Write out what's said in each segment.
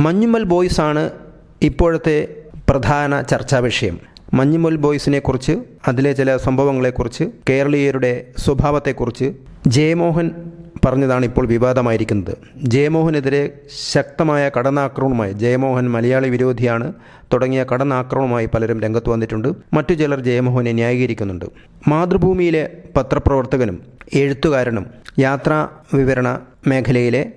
Manjummel boys ആണ് ഇപ്പോഴത്തെ പ്രധാന ചർച്ചാ വിഷയം. മഞ്ഞുമൽ ബോയ്സിനെ കുറിച്ച് അതിലെ ചില സംഭവങ്ങളെക്കുറിച്ച് കേരളീയരുടെ സ്വഭാവത്തെക്കുറിച്ച് ജയമോഹൻ പറഞ്ഞതാണ് ഇപ്പോൾ വിവാദമായിരിക്കുന്നത്. ജയമോഹനെതിരെ ശക്തമായ കടന്നാക്രമണവുമായി ജയമോഹൻ മലയാളി വിരോധിയാണ് തുടങ്ങിയ കടന്നാക്രമണവുമായി പലരും രംഗത്ത് വന്നിട്ടുണ്ട്. മറ്റു ചിലർ ജയമോഹനെ ന്യായീകരിക്കുന്നുണ്ട്. മാതൃഭൂമിയിലെ പത്രപ്രവർത്തകനും എഴുത്തുകാരനും യാത്രാ വിവരണ മേഖലയിലെ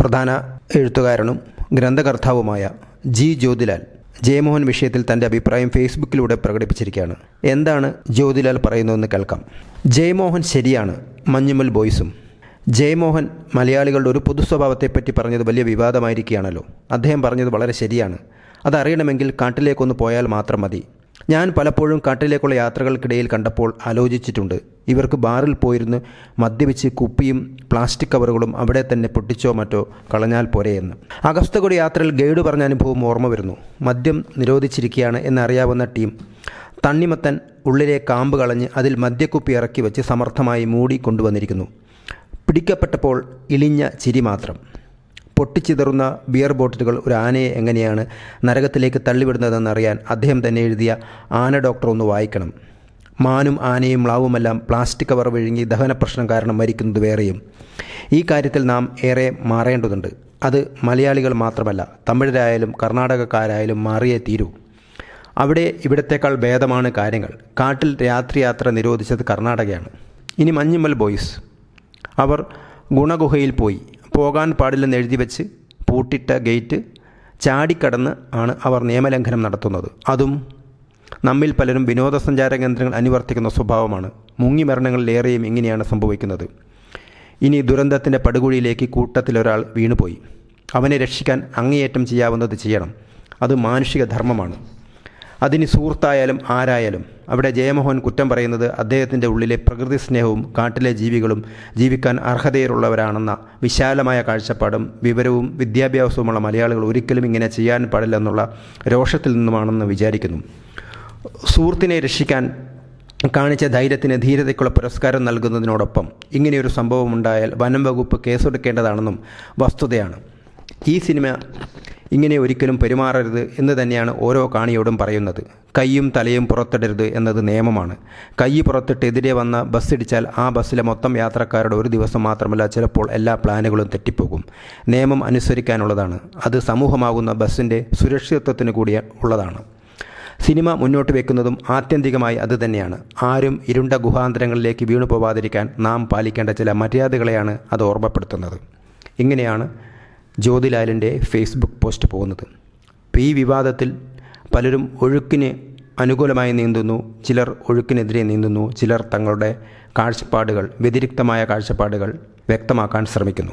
പ്രധാന എഴുത്തുകാരനും ഗ്രന്ഥകർത്താവുമായ ജി ജ്യോതിലാൽ ജയമോഹൻ വിഷയത്തിൽ തന്റെ അഭിപ്രായം ഫേസ്ബുക്കിലൂടെ പ്രകടിപ്പിച്ചിരിക്കുകയാണ്. എന്താണ് ജ്യോതിലാൽ പറയുന്നതെന്ന് കേൾക്കാം. ജയമോഹൻ ശരിയാണ് മഞ്ഞുമൽ ബോയ്സും. ജയമോഹൻ മലയാളികളുടെ ഒരു പൊതു സ്വഭാവത്തെപ്പറ്റി പറഞ്ഞത് വലിയ വിവാദമായിരിക്കുകയാണല്ലോ. അദ്ദേഹം പറഞ്ഞത് വളരെ ശരിയാണ്. അതറിയണമെങ്കിൽ കാട്ടിലേക്കൊന്ന് പോയാൽ മാത്രം മതി. ഞാൻ പലപ്പോഴും കാട്ടിലേക്കുള്ള യാത്രകൾക്കിടയിൽ കണ്ടപ്പോൾ ആലോചിച്ചിട്ടുണ്ട്. ഇവർക്ക് ബാറിൽ പോയിരുന്ന് മദ്യപിച്ച് കുപ്പിയും പ്ലാസ്റ്റിക് കവറുകളും അവിടെ തന്നെ പൊട്ടിച്ചോ മറ്റോ കളഞ്ഞാൽ പോരെയെന്ന് അഗസ്തകുടി യാത്രയിൽ ഗൈഡ് പറഞ്ഞ അനുഭവം ഓർമ്മ വരുന്നു. മദ്യം നിരോധിച്ചിരിക്കുകയാണ് എന്നറിയാവുന്ന ടീം. തണ്ണിമത്തൻ ഉള്ളിലെ കാമ്പ് കളഞ്ഞ് അതിൽ മദ്യക്കുപ്പി ഇറക്കി വെച്ച് സമർത്ഥമായി മൂടി കൊണ്ടുവന്നിരിക്കുന്നു. പിടിക്കപ്പെട്ടപ്പോൾ ഇളിഞ്ഞ ചിരി മാത്രം. പൊട്ടിച്ചിതറുന്ന ബിയർ ബോട്ടിലുകൾ ഒരു ആനയെ എങ്ങനെയാണ് നരകത്തിലേക്ക് തള്ളിവിടുന്നതെന്നറിയാൻ അദ്ദേഹം തന്നെ എഴുതിയ ആന ഡോക്ടർ ഒന്ന് വായിക്കണം. മാനും ആനയും മ്ലാവുമെല്ലാം പ്ലാസ്റ്റിക് കവർ വിഴുങ്ങി ദഹന പ്രശ്നം കാരണം മരിക്കുന്നത് വേറെയും. ഈ കാര്യത്തിൽ നാം ഏറെ മാറേണ്ടതുണ്ട്. അത് മലയാളികൾ മാത്രമല്ല തമിഴരായാലും കർണാടകക്കാരായാലും മാറിയേ തീരൂ. അവിടെ ഇവിടത്തേക്കാൾ ഭേദമാണ് കാര്യങ്ങൾ. കാട്ടിൽ രാത്രിയാത്ര നിരോധിച്ചത് കർണാടകയാണ്. ഇനി മഞ്ഞുമ്മൽ ബോയ്സ്. അവർ ഗുണഗുഹയിൽ പോയി. പോകാൻ പാടില്ലെന്ന് എഴുതി വെച്ച് പൂട്ടിട്ട ഗേറ്റ് ചാടിക്കടന്ന് ആണ് അവർ നിയമലംഘനം നടത്തുന്നത്. അതും നമ്മിൽ പലരും വിനോദസഞ്ചാര കേന്ദ്രങ്ങൾ അനുവർത്തിക്കുന്ന സ്വഭാവമാണ്. മുങ്ങി മരണങ്ങളിലേറെയും ഇങ്ങനെയാണ് സംഭവിക്കുന്നത്. ഇനി ദുരന്തത്തിന്റെ പടുകുഴിയിലേക്ക് കൂട്ടത്തിലൊരാൾ വീണുപോയി. അവനെ രക്ഷിക്കാൻ അങ്ങേയറ്റം ചെയ്യാവുന്നത് ചെയ്യണം. അത് മാനുഷിക ധർമ്മമാണ്. അതിന് സുഹൃത്തായാലും ആരായാലും അവിടെ ജയമോഹൻ കുറ്റം പറയുന്നത് അദ്ദേഹത്തിന്റെ ഉള്ളിലെ പ്രകൃതി സ്നേഹവും കാട്ടിലെ ജീവികളും ജീവിക്കാൻ അർഹതയിലുള്ളവരാണെന്ന വിശാലമായ കാഴ്ചപ്പാടും വിവരവും വിദ്യാഭ്യാസവുമുള്ള മലയാളികൾ ഒരിക്കലും ഇങ്ങനെ ചെയ്യാൻ പാടില്ലെന്നുള്ള രോഷത്തിൽ നിന്നുമാണെന്ന് വിചാരിക്കുന്നു. സുഹൃത്തിനെ രക്ഷിക്കാൻ കാണിച്ച ധൈര്യത്തിന് ധീരതയ്ക്കുള്ള പുരസ്കാരം നൽകുന്നതിനോടൊപ്പം ഇങ്ങനെയൊരു സംഭവം ഉണ്ടായാൽ വനം വകുപ്പ് കേസെടുക്കേണ്ടതാണെന്നും വസ്തുതയാണ്. ഈ സിനിമ ഇങ്ങനെ ഒരിക്കലും പെരുമാറരുത് എന്ന് തന്നെയാണ് ഓരോ കാണിയോടും പറയുന്നത്. കൈയും തലയും പുറത്തിടരുത് എന്നത് നിയമമാണ്. കൈ പുറത്തിട്ട് എതിരെ വന്ന ബസ് ഇടിച്ചാൽ ആ ബസ്സിലെ മൊത്തം യാത്രക്കാരുടെ ഒരു ദിവസം മാത്രമല്ല ചിലപ്പോൾ എല്ലാ പ്ലാനുകളും തെറ്റിപ്പോകും. നിയമം അനുസരിക്കാനുള്ളതാണ്. അത് സമൂഹമാകുന്ന ബസ്സിന്റെ സുരക്ഷിതത്വത്തിന് കൂടി ഉള്ളതാണ്. സിനിമ മുന്നോട്ട് വെക്കുന്നതും ആത്യന്തികമായി അതുതന്നെയാണ് ആരും ഇരുണ്ട ഗുഹാന്തരങ്ങളിലേക്ക് വീണു പോവാതിരിക്കാൻ നാം പാലിക്കേണ്ട ചില മര്യാദകളെയാണ് അത് ഓർമ്മപ്പെടുത്തുന്നത്. ഇങ്ങനെയാണ് ജ്യോതിലാലിന്റെ ഫേസ്ബുക്ക് പോസ്റ്റ് പോകുന്നത്. ഈ വിവാദത്തിൽ പലരും ഒഴുക്കിന് അനുകൂലമായി നീന്തുന്നു ചിലർ ഒഴുക്കിനെതിരെ നീന്തുന്നു ചിലർ തങ്ങളുടെ കാഴ്ചപ്പാടുകൾ വ്യതിരിക്തമായ കാഴ്ചപ്പാടുകൾ വ്യക്തമാക്കാൻ ശ്രമിക്കുന്നു.